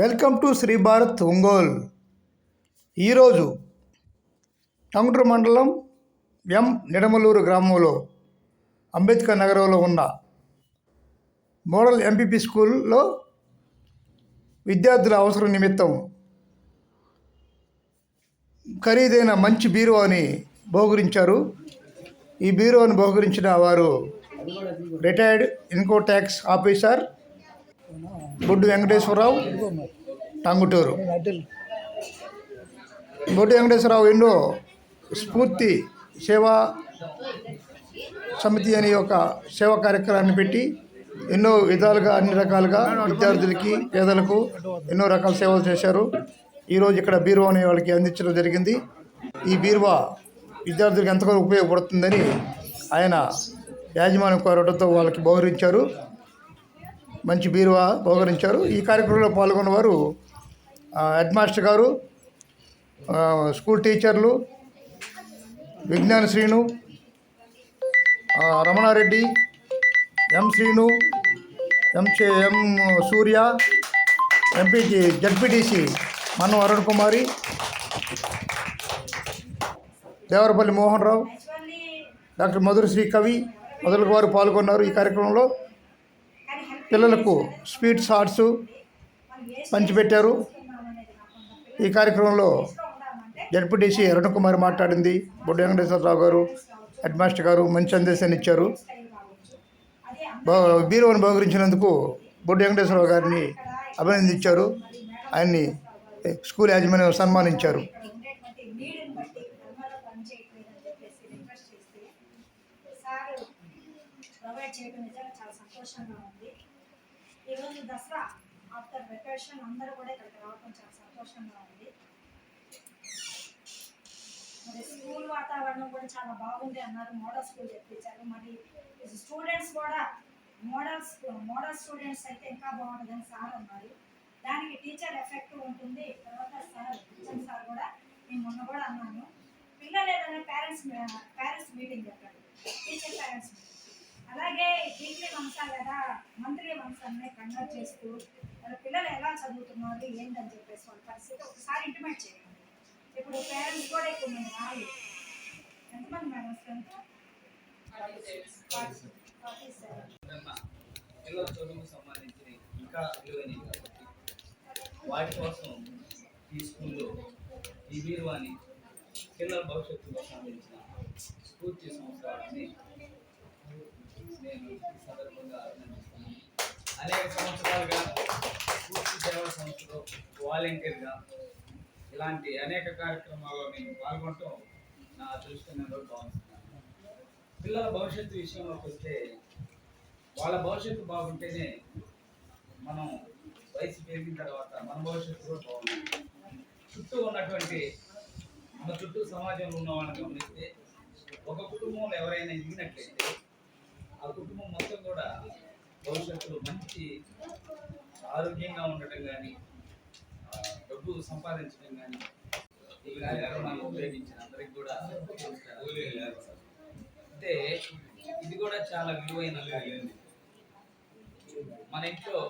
Welcome to Shri Bharat Ongole. ఈరోజు టంగుటూరు మండలం ఎం నిడమలూరు గ్రామంలో అంబేద్కర్ నగరంలో ఉన్న మోడల్ ఎంపీపీ స్కూల్లో విద్యార్థుల అవసరం నిమిత్తం ఖరీదైన మంచి బీరువాని బహుకరించారు. ఈ బీరోను బహుకరించిన వారు retired income tax officer Boddu Venkateswararao. Tanguturu. Boddu Venkateswararao ఎన్నో స్ఫూర్తి సేవా సమితి అనే ఒక సేవా కార్యక్రమాన్ని పెట్టి ఎన్నో విధాలుగా అన్ని రకాలుగా విద్యార్థులకి పేదలకు ఎన్నో రకాల సేవలు చేశారు. ఈరోజు ఇక్కడ బీరువా అనే వాళ్ళకి అందించడం జరిగింది. ఈ బీరువా విద్యార్థులకు ఎంతగానో ఉపయోగపడుతుందని ఆయన యాజమాన్యం కోరడంతో వాళ్ళకి బహుకరించారు. మంచి బీరువా బహుకరించారు. ఈ కార్యక్రమంలో పాల్గొన్న వారు హెడ్ మాస్టర్ గారు స్కూల్ టీచర్లు Vignana Srinu Ramanareddy M Srinu MC M Surya MPT ZPTC Mannam Arun Kumari Devarapalli Mohan Rao doctor Madhura Sri Kavi మొదలగు వారు పాల్గొన్నారు ఈ కార్యక్రమంలో. పిల్లలకు స్వీట్ షార్ట్స్ పంచిపెట్టారు. ఈ కార్యక్రమంలో జడ్పీటీసీ అరుణకుమార్ మాట్లాడింది. బొడ్డు వెంకటేశ్వరరావు గారు హెడ్ మాస్టర్ గారు మంచి సందేశాన్ని ఇచ్చారు. బా- బీరువాను బహుకరించినందుకు బొడ్డు వెంకటేశ్వరరావు గారిని అభినందించారు. ఆయన్ని స్కూల్ యాజమాన్యం సన్మానించారు. ప్రొవైడ్ చేయడం నిజంగా చాలా సంతోషంగా ఉంది. ఈరోజు దసరా ఆఫ్టర్ వెకేషన్ అందరూ కూడా ఇక్కడికి రావడం చాలా సంతోషంగా ఉంది. మరి స్కూల్ వాతావరణం కూడా చాలా బాగుంది అన్నారు మోడల్ స్కూల్ చెప్పించారు. మరి స్టూడెంట్స్ కూడా మోడల్ మోడల్ స్టూడెంట్స్ అయితే ఇంకా బాగుంటుందని సార్ అన్నారు. దానికి టీచర్ ఎఫెక్ట్ ఉంటుంది. తర్వాత సార్ టీచర్ సార్ కూడా నేను మొన్న కూడా అన్నాను. పిల్లలు ఏదైనా పేరెంట్స్ పేరెంట్స్ మీటింగ్ చెప్పారు టీచర్ పేరెంట్స్ మీటింగ్ అలాగే వీక్లీ వన్స్ కదా మంత్రి వన్స్ కన్వర్ట్ చేస్తూ వాళ్ళ పిల్లలు ఎలా చదువుతున్నారు ఏంటని చెప్పేసి వాళ్ళ పరిస్థితి ఒకసారి ఇంటిమేట్ చేయండి. ఇప్పుడు పేరెంట్స్ కూడా ఇప్పుడు మేము రాదు ఎంతమంది మేడం స్ట్రెంత్ పిల్లల చదువుకు సంబంధించి ఇంకా విలువైనవి కాబట్టి వాటి కోసం ఈ స్కూల్లో ఈ బీరువాని పిల్లల భవిష్యత్తుకు సంబంధించిన స్ఫూర్తి సంవత్సరాలని నేను ఈ సందర్భంగా అభినందిస్తున్నాను అనేక సంవత్సరాలుగా పూర్తి సేవా సంస్థలో వాలంటీర్గా ఇలాంటి అనేక కార్యక్రమాల్లో నేను పాల్గొనటం నా అదృష్టంగా భావిస్తున్నాను. పిల్లల భవిష్యత్తు విషయంలోకి వస్తే వాళ్ళ భవిష్యత్తు బాగుంటేనే మనం వయసు పెరిగిన తర్వాత మన భవిష్యత్తు కూడా బాగుంటుంది. చుట్టూ ఉన్నటువంటి మన చుట్టూ సమాజంలో ఉన్న వాళ్ళని గమనిస్తే ఒక కుటుంబంలో ఎవరైనా ఎదిగినట్లయితే భవిష్యత్తులో మంచి ఆరోగ్యంగా ఉండటం కానీ డబ్బు సంపాదించడం కానీ ఈ కార్యక్రమాన్ని ఉపయోగించిన అందరికి కూడా అంటే ఇది కూడా చాలా విలువైన మన ఇంట్లో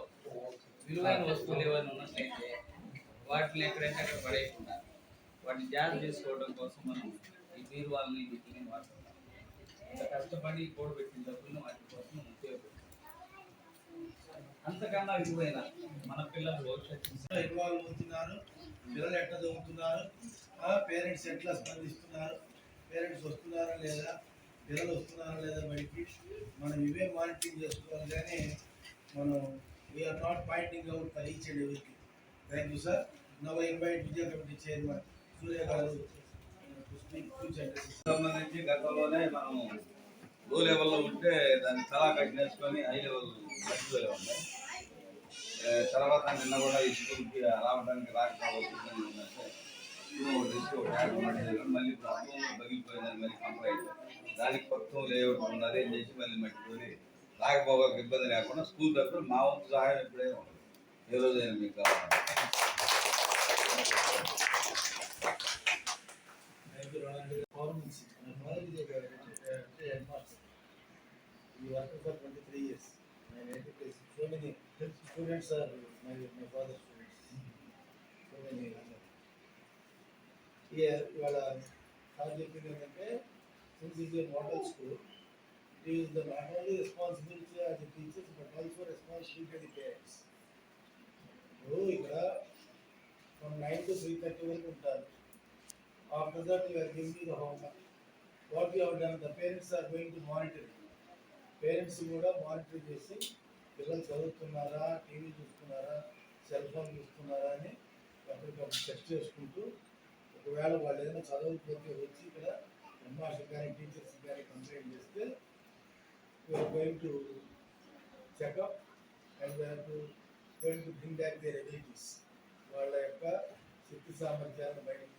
విలువైన వస్తువులు ఏమైనా ఉన్నట్లయితే వాటిని ఎక్కడైతే అక్కడ పడేయకుండా వాటిని జాగ్రత్త చేసుకోవడం కోసం మనం ఈ బీరువాలని వీటిని వాడుతున్నాం ఇంత కష్టపడి కూడబెట్టిన డబ్బులను వాటి కోసం ఉపయోగపెట్టాం అంతకన్నా విలువైన మన పిల్లల భవిష్యత్తు ఇన్వాల్వ్ అవుతున్నారు. పిల్లలు ఎట్లా చదువుతున్నారు? పేరెంట్స్ ఎట్లా స్పందిస్తున్నారు? పేరెంట్స్ వస్తున్నారా లేదా? పిల్లలు వస్తున్నారా లేదా బయటికి? మనం ఇవే మానిటరింగ్ చేసుకోవాలి కానీ మనం we're not pointing out for each and ఎవరికి thank you sir now invite Vijaya committee chairman Surya గారు సంబంధించి గతంలోనే మనం లో లెవెల్లో ఉంటే దాన్ని తలా కట్టినేసుకొని హై లెవెల్ ఉండే ఏ, తర్వాత నిన్న కూడా ఈ స్కూల్కి రావడానికి రాకపోతుందని మళ్ళీ ఇప్పుడు పగిలిపోయిందని మళ్ళీ కంప్లైంట్ దానికి కొత్త లేఅవుట్ ఉన్నది అని చేసి మళ్ళీ మట్టిపోయి రాకపోగా ఇబ్బంది లేకుండా స్కూల్ తరఫున మా వంతు సహాయం ఇప్పుడే ఏ రోజైనా మీకు కావాలి ఈ work for twenty three years నేను education so many students are my my father students ఇవాళ సార్ చెప్పింది ఏంటంటే since is a model school it is the not only responsibility of teachers but also responsibility parents ఇప్పుడు ఇక్కడ from nine to three thirty వరకు ఉంటారు after that you're giving the what you have done the parents are going to monitor parents కూడా monitor చేసి పిల్లలు చదువుతున్నారా TV చూస్తున్నారా cell phone చూస్తున్నారా అని ఎప్పటికప్పుడు చెక్ చేసుకుంటూ ఒకవేళ వాళ్ళు ఏదైనా చదవకపోతే వచ్చి ఇక్కడ హెడ్మాస్టర్ కానీ టీచర్స్ కానీ కంప్లైంట్ చేస్తే going to checkup and to going to bring back their abilities వాళ్ళ యొక్క శక్తి సామర్థ్యాలను బయటకు